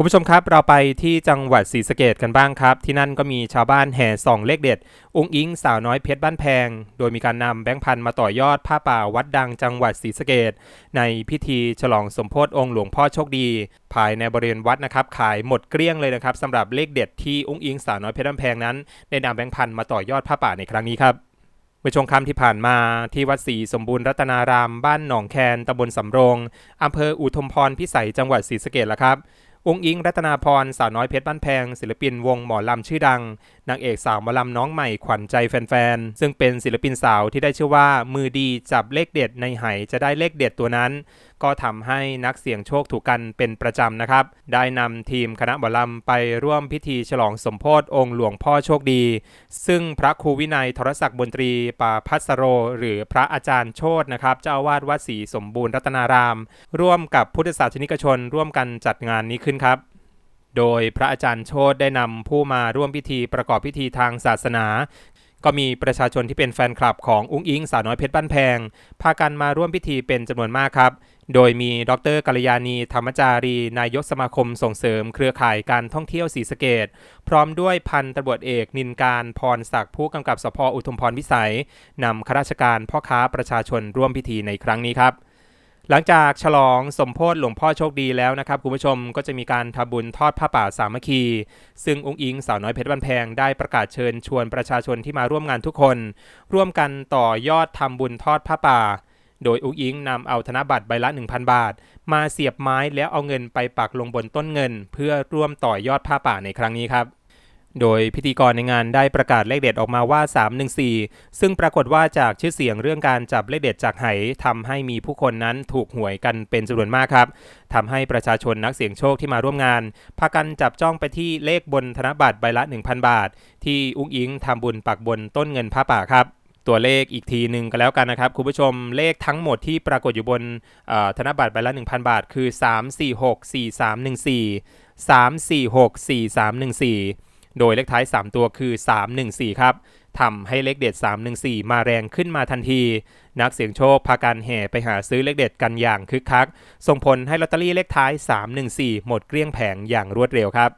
คุณผู้ชมครับเราไปที่จังหวัดศรีสะเกดกันบ้างครับ ที่นั่นก็มีชาวบ้านแห่ส่องเลขเด็ดอุ้งอิงสาวน้อยเพชรบ้านแพง โดยมีการนำแบงค์พันมาต่อยอดผ้าป่าวัดดังจังหวัดศรีสะเกดในพิธีฉลองสมโพธิองค์หลวงพ่อโชคดี ภายในบริเวณวัดนะครับ ขายหมดเกลี้ยงเลยนะครับสำหรับเลขเด็ดที่อุ้งอิงสาวน้อยเพชรบ้านแพงนั้นได้นำแบงค์พันมาต่อยอดผ้าป่าในครั้งนี้ครับเมื่อช่วงค่ำที่ผ่านมาที่วัดศรีสมบูรณ์รัตนาราม บ้านหนองแคนตำบลสำโรงอำเภออุทมพรพิสัยจังหวัดศรีสะเกดละครับ องค์อิงรัตนาพรสาวน้อยเพชรบ้านแพง ศิลปินวงหมอลำชื่อดัง นางเอกสาวหมอลำน้องใหม่ขวัญใจแฟนๆ ซึ่งเป็นศิลปินสาวที่ได้ชื่อว่ามือดีจับเลขเด็ดในไหจะได้เลขเด็ดตัวนั้น ก็ทำให้นักเสี่ยงโชคถูกกันเป็นประจำนะครับ ได้นำทีมคณะหมอลำไปร่วมพิธีฉลองสมโพธิองค์หลวงพ่อโชคดี ซึ่งพระครูวินัยทรศักดิ์บนตรีปาพัสโร หรือพระอาจารย์โชตนะครับ เจ้าอาวาสวัดศรีสมบูรณ์รัตนาราม ร่วมกับพุทธศาสนิกชน ร่วมกันจัดงานนี้ขึ้นครับโดยพระอาจารย์โชตได้นำผู้มาร่วมพิธีประกอบพิธีทางศาสนา ก็มีประชาชนที่เป็นแฟนคลับของอุ้งอิงสาวน้อยเพชรบ้านแพง พากันมาร่วมพิธีเป็นจำนวนมากครับ โดยมีดรกัลยาณีธรรมจารี นายกสมาคมส่งเสริมเครือข่ายการท่องเที่ยวศรีสะเกดพร้อมด้วยพันตำรวจเอกนินการพรศักดิ์ผู้กำกับสพอุทุมพรวิสัยนำข้าราชการพ่อค้าประชาชนร่วมพิธีในครั้งนี้ครับหลังจากฉลองสมโพธิหลวงพ่อโชคดีแล้วนะครับคุณผู้ชมก็จะมีการทำบุญทอดผ้าป่าสามัคคี ซึ่งองค์อิงสาวน้อยเพชรบ้านแพงได้ประกาศเชิญชวนประชาชนที่มาร่วมงานทุกคน ร่วมกันต่อยอดทำบุญทอดผ้าป่า โดยอุ้งอิงนำเอาธนบัตรใบละ 1,000 บาท มาเสียบไม้แล้วเอาเงินไปปักลงบนต้นเงิน เพื่อร่วมต่อยอดผ้าป่าในครั้งนี้ครับโดยพิธีกรในงานได้ประกาศเลขเด็ดออกมาว่า 314 ซึ่งปรากฏว่าจากชื่อเสียงเรื่องการจับเลขเด็ดจากไหทำให้มีผู้คนนั้นถูกหวยกันเป็นจำนวนมากครับทำให้ประชาชนนักเสี่ยงโชคที่มาร่วมงาน พากันจับจ้องไปที่เลขบนธนบัตรใบละ 1,000 บาท ที่อุ้งอิงทำบุญปักบนต้นเงินผ้าป่าครับ ตัวเลขอีกทีหนึ่งก็แล้วกันนะครับ คุณผู้ชมเลขทั้งหมดที่ปรากฏอยู่บนธนบัตรใบละ 1,000 บาท คือ 346 4314 346 4314 โดยเลขท้าย 3 ตัวคือ 314 ครับทำให้เลขเด็ด 314 มาแรงขึ้นมาทันที นักเสี่ยงโชคพากันแห่ไปหาซื้อเลขเด็ดกันอย่างคึกคัก ส่งผลให้ลอตเตอรี่เลขท้าย 314 หมดเกลี้ยงแผงอย่างรวดเร็วครับ